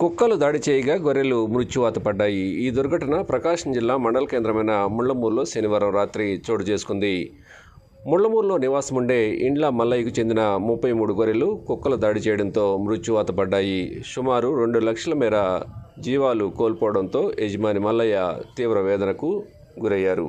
కుక్కలు దాడి చేయగా గొర్రెలు మృత్యువాత పడ్డాయి. ఈ దుర్ఘటన ప్రకాశం జిల్లా మండల కేంద్రమైన ముళ్ళమూరులో శనివారం రాత్రి చోటు చేసుకుంది. ముళ్ళమూరులో నివాసం ఉండే ఇండ్ల మల్లయ్యకు చెందిన ముప్పై మూడు గొర్రెలు కుక్కలు దాడి చేయడంతో మృత్యువాత పడ్డాయి. సుమారు రెండు లక్షల మేర జీవాలు కోల్పోవడంతో యజమాని మల్లయ్య తీవ్ర వేదనకు గురయ్యారు.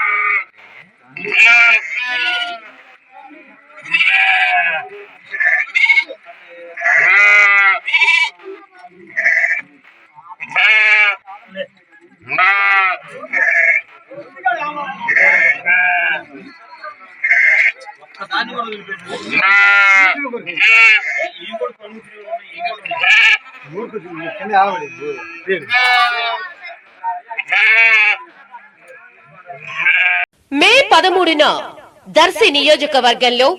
మే పదమూడున దర్శి నియోజకవర్గంలో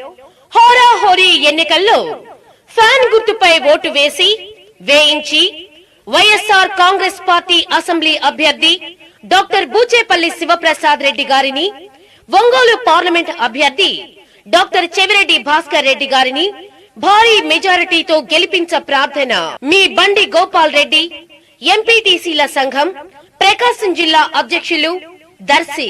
హోరాహోరీ ఎన్నికల్లో ఫ్యాన్ గుర్తుపై ఓటు వేసి వేయించి వైఎస్ఆర్ కాంగ్రెస్ పార్టీ అసెంబ్లీ అభ్యర్థి డాక్టర్ బూచేపల్లి శివప్రసాద్ రెడ్డి గారిని ఒంగోలు పార్లమెంట్ అభ్యర్థి డాక్టర్ చెవిరెడ్డి భాస్కర్ రెడ్డి గారిని భారీ మెజారిటీతో గెలిపించ ప్రార్థన. మీ బండి గోపాల్ రెడ్డి ఎంపీటీసీల సంఘం ప్రకాశం జిల్లా అధ్యక్షులు దర్శి.